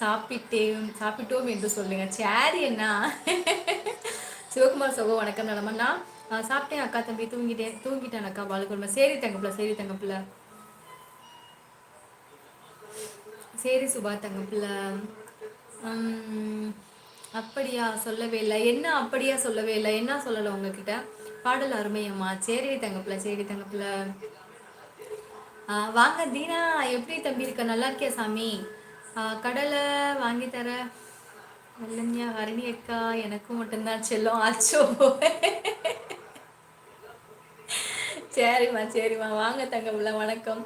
சாப்பிட்டேன் சாப்பிட்டோம் என்று சொல்லுங்க. சேரி என்ன சிவகுமார் சகோ வணக்கம் நலமண்ணா சாப்பிட்டேன் அக்கா தம்பி தூங்கிட்டேன் தூங்கிட்டேன் அக்கா பாலுக்குழும சரி தங்கப்பிள்ள சரி தங்கப்பிள்ள. சரி சுபா தங்கப்பிள்ள. அப்படியா சொல்லவே இல்லை. என்ன அப்படியா சொல்லவே இல்லை? என்ன சொல்லலை உங்ககிட்ட? பாடல் அருமையம்மா சரி தங்கப்பிள்ள சரி தங்கப்பிள்ள. வாங்க தீனா. எப்படி தம்பி இருக்க? நல்லா இருக்கியா சாமி? கடலை வாங்கி தர. இல்லைங்கயா ஹரிணி அக்கா எனக்கும் மட்டும்தான் செல்லும். ஆச்சோ. சரிம்மா சரிம்மா. வாங்க தங்கப்பில வணக்கம்.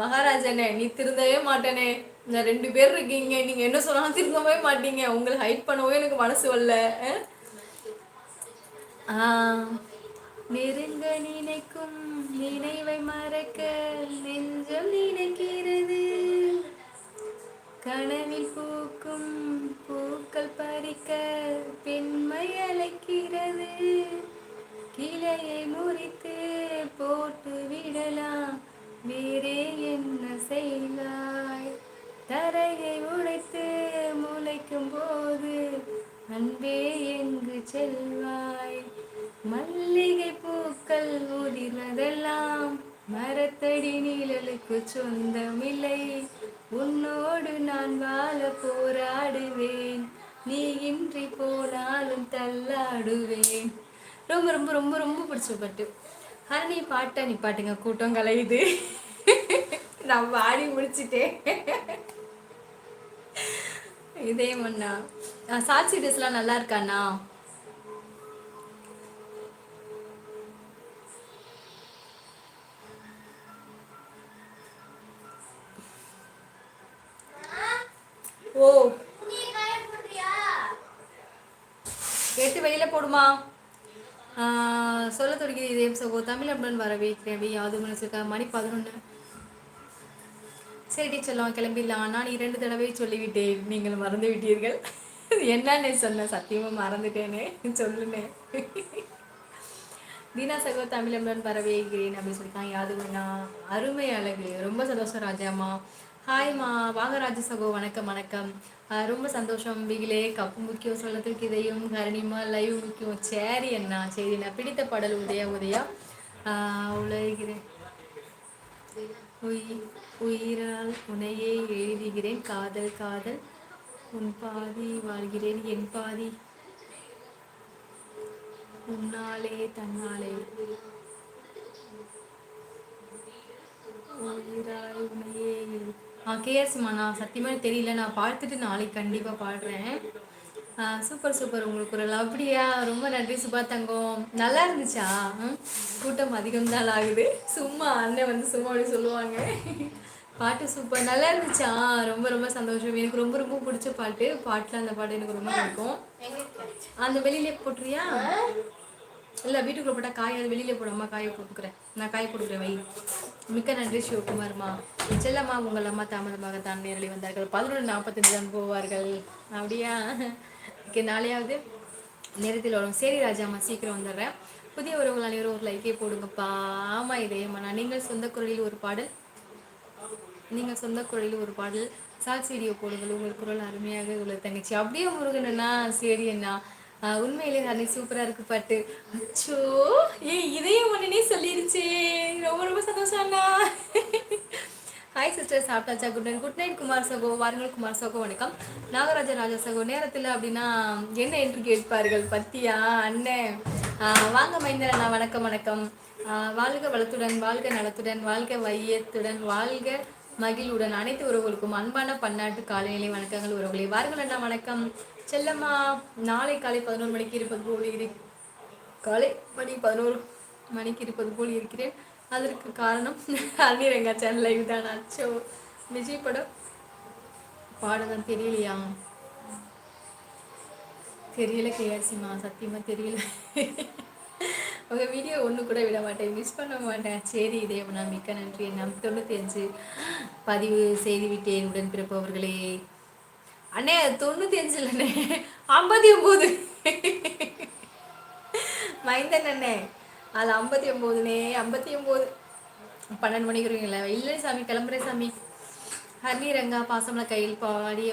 மகாராஜனே நீ திருந்தவே மாட்டேனே. இந்த ரெண்டு பேர் இருக்கீங்க. நீங்க என்ன சொன்னாலும் திரும்பவே மாட்டீங்க. உங்களை ஹைட் பண்ணவே எனக்கு மனசு வரல. நெருங்க நினைக்கும் நினைவை மறக்க நெஞ்ச கனவில் பூக்கும் பூக்கள் பறிக்க பெண்மை அழைக்கிறது. கிளையை முறித்து போட்டு விடலாம். வேறே என்ன செய்தாய் தரையை உடைத்து முளைக்கும் போது அன்பே எங்கு செல்வாய்? மல்லிகை பூக்கள் உதிர்வதெல்லாம் மரத்தடி நீழலுக்கு சொந்தமில்லை. உன்னோடு நான் வாழ போராடுவேன். நீ இன்றி போனாலும் தள்ளாடுவேன். ரொம்ப ரொம்ப ரொம்ப ரொம்ப பிடிச்ச பாட்டு. ஹரணி பாட்டை பாட்டுங்க. கூட்டம் கலையுது. நான் வாடி முடிச்சிட்டேன். இதே மண்ணா. சாட்சி ட்ரெஸ்லாம் நல்லா இருக்காண்ணா? ஓ எடுத்து வெளியில போடுமா. சொல்ல தொடங்கியது இதே சகோ. தமிழ் அப்படின்னு வரவேற்கிறேன் யாது மனசுக்கா? மணி பதினொன்று சரி சொல்லலாம் கிளம்பிடலாம். நான் இரண்டு தடவை சொல்லிவிட்டேன். நீங்கள் மறந்து விட்டீர்கள். என்னன்னு சொன்னேன் சத்தியமாக மறந்துட்டேனே. சொல்லுனேன் தீனா சகோ தமிழம்பன் வரவேற்கிறேன் அப்படின்னு சொல்லியிருக்காங்க யாதுவண்ணா அருமை அழகு. ரொம்ப சந்தோஷம் ராஜாமா ஹாய்மா வாங்க வாகராஜ சகோ. வணக்கம் வணக்கம். ரொம்ப சந்தோஷம். பிகிலே கப்பு முக்கியம் சொல்லத்துக்கு இதையும் கரணிமா லைவ் முக்கியம் சேரி அண்ணா சரி நான் பிடித்த பாடல் உதயா உதயா. உலகிறேன் உயிரால் உனையே எழுதுகிறேன். காதல் காதல். உன் பாதி வாழ்கிறேன் என் பாதி. உன்னாலே தன்னாலே. உயிரால் உனையே ஆ கேஎஸ்மா நான் சத்தியமாக தெரியல. நான் பார்த்துட்டு நாளைக்கு கண்டிப்பாக பாடுறேன். சூப்பர் சூப்பர் உங்களுக்கு ஒரு அப்படியா ரொம்ப நன்றி சுபா தங்கம். நல்லா இருந்துச்சா? கூட்டம் அதிகம் தான் ஆகுது. சும்மா அண்ணன் வந்து சும்மா அப்படி சொல்லுவாங்க. பாட்டு சூப்பர் நல்லா இருந்துச்சா? ரொம்ப ரொம்ப சந்தோஷம். எனக்கு ரொம்ப ரொம்ப பிடிச்ச பாட்டு. பாட்டில் அந்த பாட்டு எனக்கு ரொம்ப பிடிக்கும். அந்த வெளியிலே போட்டுறியா இல்லை வீட்டுக்குள்ள போட்டால் காய் அது வெளியில போடாமா காய கொடுக்குறேன். நான் காய கொடுக்குறேன் வை. மிக்க நன்றி சிவகுமார்மா செல்லம்மா உங்கள் அம்மா தாமதமாக தான் நேரடி வந்தார்கள். பதினொன்று நாற்பத்தஞ்சு தான் போவார்கள். அப்படியா? ஓகே நாளையாவது நேரத்தில் வரும். சரி ராஜாம்மா சீக்கிரம் வந்துடுறேன். புதிய உறவுகள் அனைவரும் ஒரு லைக்கே போடுங்கப்பா. ஆமாம் இதேம்மா நீங்கள் சொந்த குரலில் ஒரு பாடல் நீங்கள் சொந்த குரலில் ஒரு பாடல் சாட்சி வீடியோ போடுங்கள். உங்கள் குரல் அருமையாக உள்ள தங்கச்சி. அப்படியே முருகனா சரி அண்ணா. உண்மையிலே அன்னைக்கு சூப்பராக இருக்கு பாட்டு. அச்சோ ஏ இதையும் உடனே சொல்லிருச்சே. ரொம்ப ரொம்ப சந்தோஷம் அண்ணா. ஹாய் சிஸ்டர் சாப்பிட்டாச்சா? Good night good night Kumar சகோ. வாருங்கள் குமார் சகோ. வணக்கம். நாகராஜ ராஜா சகோ. நேரத்தில் அப்படின்னா என்ன என்று கேட்பார்கள்? பத்தியா? அண்ணன். வாங்க மைந்தர் அண்ணா. வணக்கம் வணக்கம். வாழ்க வளத்துடன் வாழ்க நலத்துடன் வாழ்க வையத்துடன் வாழ்க மகிழ்வுடன் அனைத்து உறவுகளுக்கும் அன்பான பன்னாட்டு காலைநிலை வணக்கங்கள் உறவுகளே. வாருங்கள் அண்ணா வணக்கம். செல்லம்மா நாளை காலை பதினோரு மணிக்கு இருப்பது போல் இரு காலை மணி பதினோரு மணிக்கு இருப்பது போல் இருக்கிறேன். அதற்கு காரணம் அன்னிரங்கா சேனல் லைவ் தான் அச்சோ விஜய் படம். பாடதான் தெரியலையா? தெரியல கேஆர்சிமா சத்தியமாக தெரியல. உங்கள் வீடியோ ஒன்று கூட விட மாட்டேன். மிஸ் பண்ண மாட்டேன். சரி இதே நான் மிக்க நன்றி. நம் தொண்ணூற்றி அஞ்சு பதிவு செய்து விட்டேன் உடன்பிறப்பவர்களே. அண்ணே தொண்ணூற்றி அஞ்சு இல்லைண்ணே ஐம்பத்தி ஒம்பது மைந்தன் அண்ணே. அது ஐம்பத்தி ஒம்போதுனே ஐம்பத்தி ஒம்பது பன்னெண்டு மணிக்கு வருவீங்களா இல்லை சாமி கிளம்புறேன் சாமி. ஹர்னி ரங்கா பாசமலை கையில் பாடிய